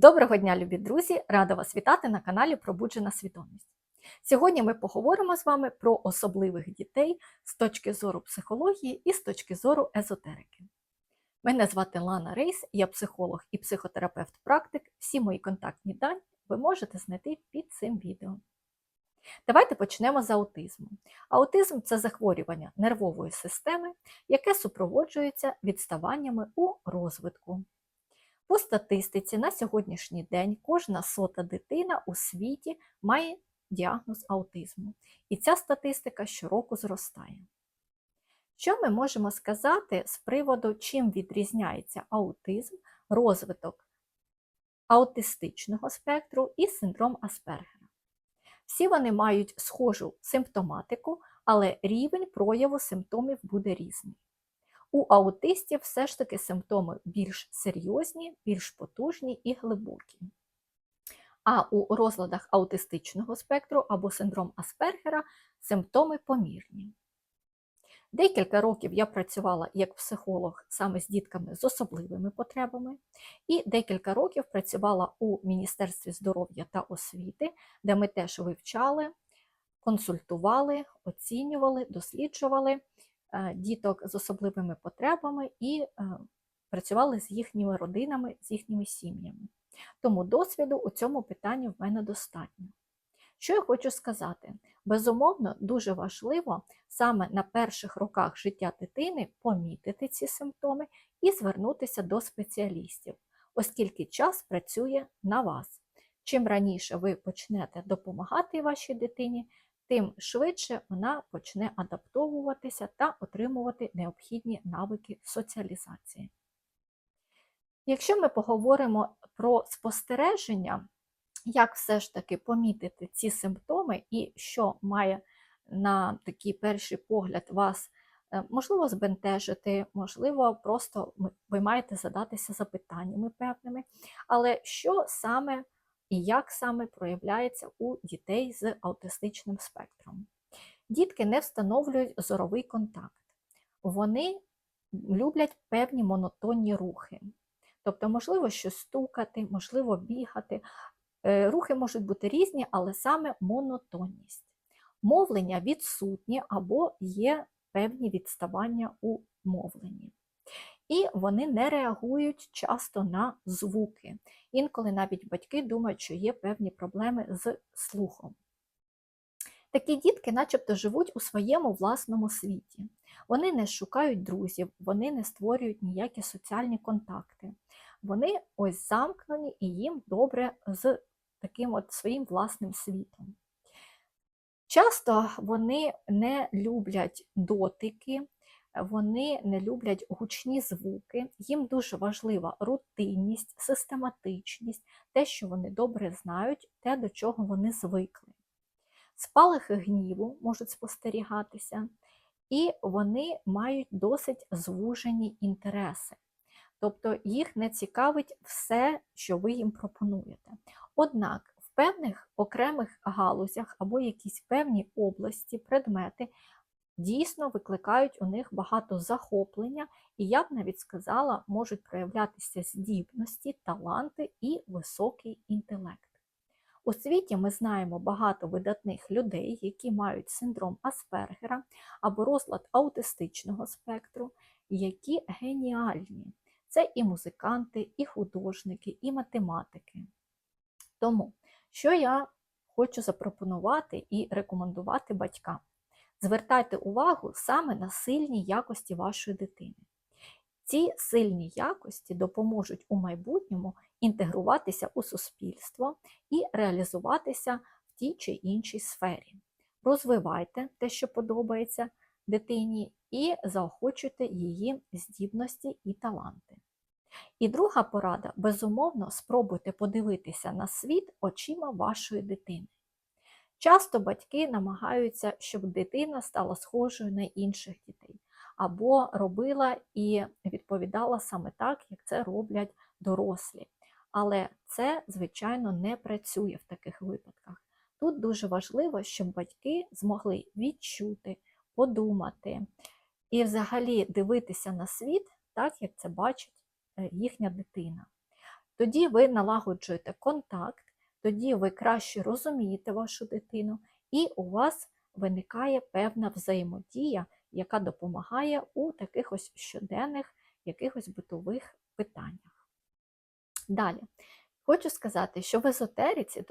Доброго дня, любі друзі! Рада вас вітати на каналі Пробуджена свідомість. Сьогодні ми поговоримо з вами про особливих дітей з точки зору психології і з точки зору езотерики. Мене звати Лана Рейс, я психолог і психотерапевт-практик. Всі мої контактні дані ви можете знайти під цим відео. Давайте почнемо з аутизму. Аутизм це захворювання нервової системи, яке супроводжується відставаннями у розвитку. По статистиці на сьогоднішній день кожна сота дитина у світі має діагноз аутизму, і ця статистика щороку зростає. Що ми можемо сказати з приводу, чим відрізняється аутизм, розвиток аутистичного спектру і синдром Аспергера? Всі вони мають схожу симптоматику, але рівень прояву симптомів буде різний. У аутистів все ж таки симптоми більш серйозні, більш потужні і глибокі. А у розладах аутистичного спектру або синдром Аспергера симптоми помірні. Декілька років я працювала як психолог саме з дітками з особливими потребами, і декілька років працювала у Міністерстві здоров'я та освіти, де ми теж вивчали, консультували, оцінювали, досліджували діток з особливими потребами і е, працювали з їхніми родинами, з їхніми сім'ями. Тому досвіду у цьому питанні в мене достатньо. Що я хочу сказати? Безумовно, дуже важливо саме на перших роках життя дитини помітити ці симптоми і звернутися до спеціалістів, оскільки час працює на вас. Чим раніше ви почнете допомагати вашій дитині, тим швидше вона почне адаптовуватися та отримувати необхідні навики соціалізації. Якщо ми поговоримо про спостереження, як все ж таки помітити ці симптоми і що має на такий перший погляд вас, е, можливо, збентежити, можливо, просто ви маєте задатися запитаннями певними, але що саме і як саме проявляється у дітей з аутистичним спектром. Дітки не встановлюють зоровий контакт, вони люблять певні монотонні рухи. Тобто, можливо, щось стукати, можливо, бігати. Е, рухи можуть бути різні, але саме монотонність. Мовлення відсутнє або є певні відставання у мовленні і вони не реагують часто на звуки. Інколи навіть батьки думають, що є певні проблеми з слухом. Такі дітки начебто живуть у своєму власному світі. Вони не шукають друзів, вони не створюють ніякі соціальні контакти. Вони ось замкнені і їм добре з таким от своїм власним світом. Часто вони не люблять дотики, вони не люблять гучні звуки, їм дуже важлива рутинність, систематичність, те, що вони добре знають, те, до чого вони звикли. Спалахи гніву можуть спостерігатися, і вони мають досить звужені інтереси. Тобто їх не цікавить все, що ви їм пропонуєте. Однак в певних окремих галузях або якісь певні області, предмети дійсно викликають у них багато захоплення, і я б навіть сказала, можуть проявлятися здібності, таланти і високий інтелект. У світі ми знаємо багато видатних людей, які мають синдром Аспергера або розлад аутистичного спектру, які геніальні. Це і музиканти, і художники, і математики. Тому, що я хочу запропонувати і рекомендувати батькам. Звертайте увагу саме на сильні якості вашої дитини. Ці сильні якості допоможуть у майбутньому інтегруватися у суспільство і реалізуватися в тій чи іншій сфері. Розвивайте те, що подобається дитині, і заохочуйте її здібності і таланти. І друга порада безумовно, спробуйте подивитися на світ очима вашої дитини. Часто батьки намагаються, щоб дитина стала схожою на інших дітей, або робила і відповідала саме так, як це роблять дорослі. Але це, звичайно, не працює в таких випадках. Тут дуже важливо, щоб батьки змогли відчути, подумати і взагалі дивитися на світ так, як це бачить е, їхня дитина. Тоді ви налагоджуєте контакт, тоді ви краще розумієте вашу дитину, і у вас виникає певна взаємодія, яка допомагає у таких ось щоденних якихось битових питаннях. Далі, хочу сказати, що в езотериці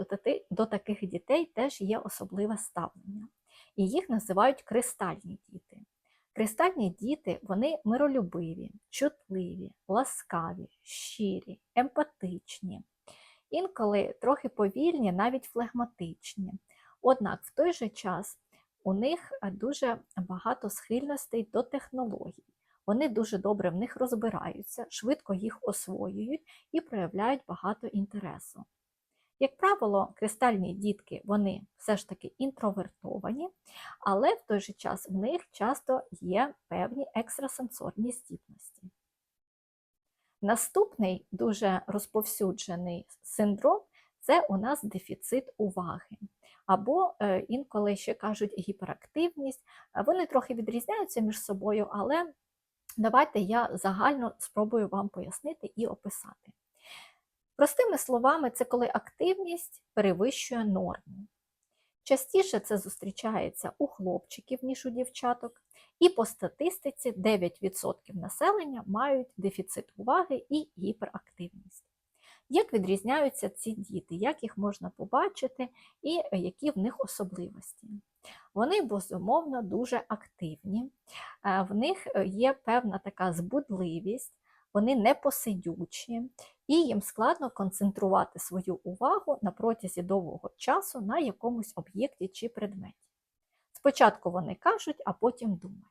до таких дітей теж є особливе ставлення, і їх називають кристальні діти. Кристальні діти вони миролюбиві, чутливі, ласкаві, щирі, емпатичні, інколи трохи повільні, навіть флегматичні. Однак в той же час у них е, дуже багато схильностей до технологій. Вони дуже добре в них розбираються, швидко їх освоюють і проявляють багато інтересу. Як правило, кристальні дітки вони все ж таки інтровертовані, але в той же час в них часто є певні екстрасенсорні здібності. Наступний дуже розповсюджений синдром це у нас дефіцит уваги. Або е, інколи ще кажуть гіперактивність. Вони трохи відрізняються між собою, але давайте я загально спробую вам пояснити і описати. Простими словами, це коли активність перевищує норму. Частіше це зустрічається у хлопчиків, ніж у дівчаток, і по статистиці 9% населення мають дефіцит уваги і гіперактивність. Як відрізняються ці діти, як їх можна побачити? І які в них особливості? Вони, безумовно, дуже активні, е, в них є певна така збудливість, вони непосидючі, і їм складно концентрувати свою увагу на протязі довгого часу на якомусь об'єкті чи предметі. Спочатку вони кажуть, а потім думають.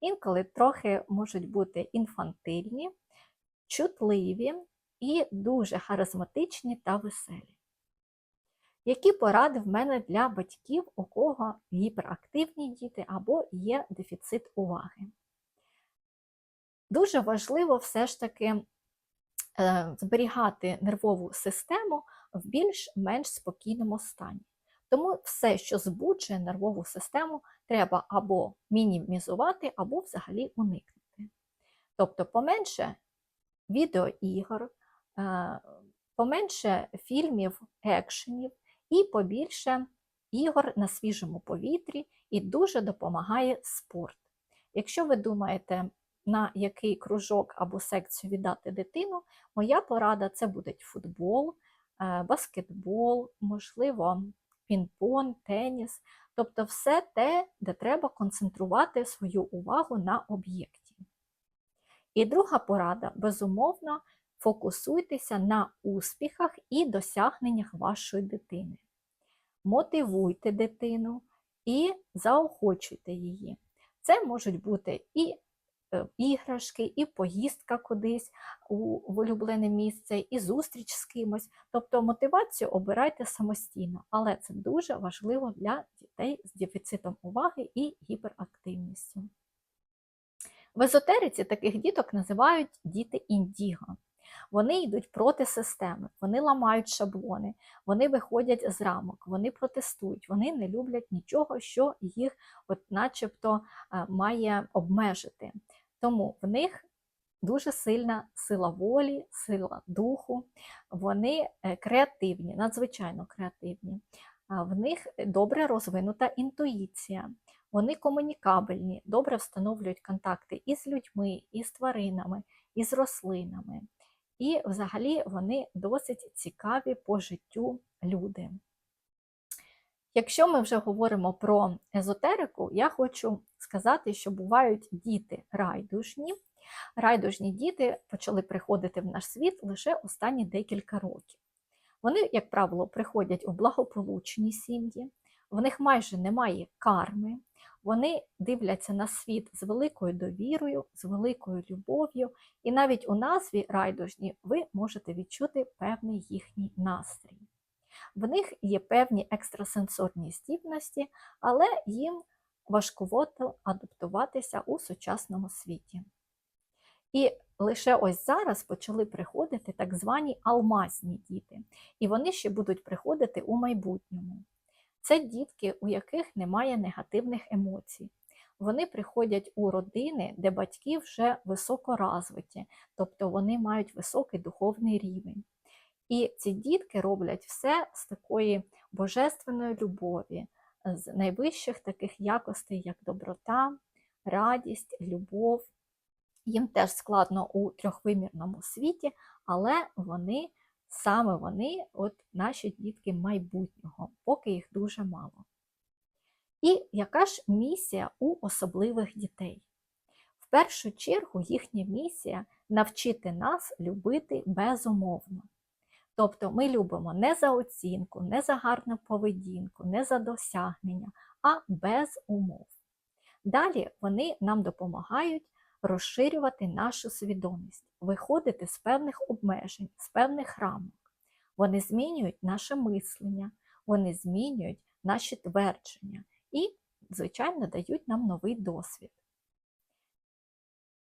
Інколи трохи можуть бути інфантильні, чутливі і дуже харизматичні та веселі. Які поради в мене для батьків, у кого гіперактивні діти або є дефіцит уваги? Дуже важливо все ж таки зберігати нервову систему в більш-менш спокійному стані. Тому все, що збуджує нервову систему, треба або мінімізувати, або взагалі уникнути. Тобто поменше відеоігор, е, поменше фільмів, екшенів і побільше ігор на свіжому повітрі, і дуже допомагає спорт. Якщо ви думаєте, на який кружок або секцію віддати дитину, моя порада це буде футбол, е, баскетбол, можливо, пінг-понг, теніс, тобто все те, де треба концентрувати свою увагу на об'єкті. І друга порада, безумовно, фокусуйтеся на успіхах і досягненнях вашої дитини. Мотивуйте дитину і заохочуйте її. Це можуть бути і іграшки, і поїздка кудись у улюблене місце, і зустріч з кимось. Тобто мотивацію обирайте самостійно, але це дуже важливо для дітей з дефіцитом уваги і гіперактивністю. В езотериці таких діток називають діти індіго. Вони йдуть проти системи, вони ламають шаблони, вони виходять з рамок, вони протестують, вони не люблять нічого, що їх от начебто е, має обмежити. Тому в них дуже сильна сила волі, сила духу, вони е, креативні, надзвичайно креативні. В них добре розвинута інтуїція, вони комунікабельні, добре встановлюють контакти і з людьми, і з тваринами, і з рослинами. І взагалі вони досить цікаві по життю люди. Якщо ми вже говоримо про езотерику, я хочу сказати, що бувають діти райдужні. Райдужні діти почали приходити в наш світ лише останні декілька років. Вони, як правило, приходять у благополучні сім'ї, в них майже немає карми, вони дивляться на світ з великою довірою, з великою любов'ю, і навіть у назві райдужні ви можете відчути певний їхній настрій. В них є певні екстрасенсорні здібності, але їм важкувато адаптуватися у сучасному світі. І лише ось зараз почали приходити так звані алмазні діти, і вони ще будуть приходити у майбутньому. Це дітки, у яких немає негативних емоцій. вони приходять у родини, де батьки вже високоразвиті, тобто вони мають високий духовний рівень. І ці дітки роблять все з такої божественної любові, з найвищих таких якостей, як доброта, радість, любов. Їм теж складно у трьохвимірному світі, але вони саме вони, от наші дітки майбутнього, поки їх дуже мало. І яка ж місія у особливих дітей? В першу чергу їхня місія навчити нас любити безумовно. Тобто ми любимо не за оцінку, не за гарну поведінку, не за досягнення, а без умов. Далі вони нам допомагають розширювати нашу свідомість, виходити з певних обмежень, з певних рамок. Вони змінюють наше мислення, вони змінюють наші твердження і, звичайно, дають нам новий досвід.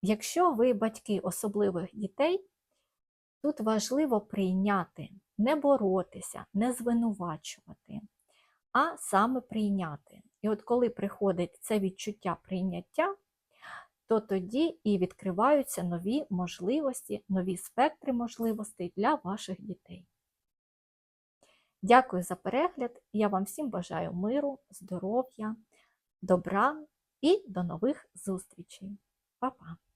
Якщо ви батьки особливих дітей, тут важливо прийняти, не боротися, не звинувачувати, а саме прийняти. І от коли приходить це відчуття прийняття, то тоді і відкриваються нові можливості, нові спектри можливостей для ваших дітей. Дякую за перегляд. Я вам всім бажаю миру, здоров'я, добра і до нових зустрічей. Па-па!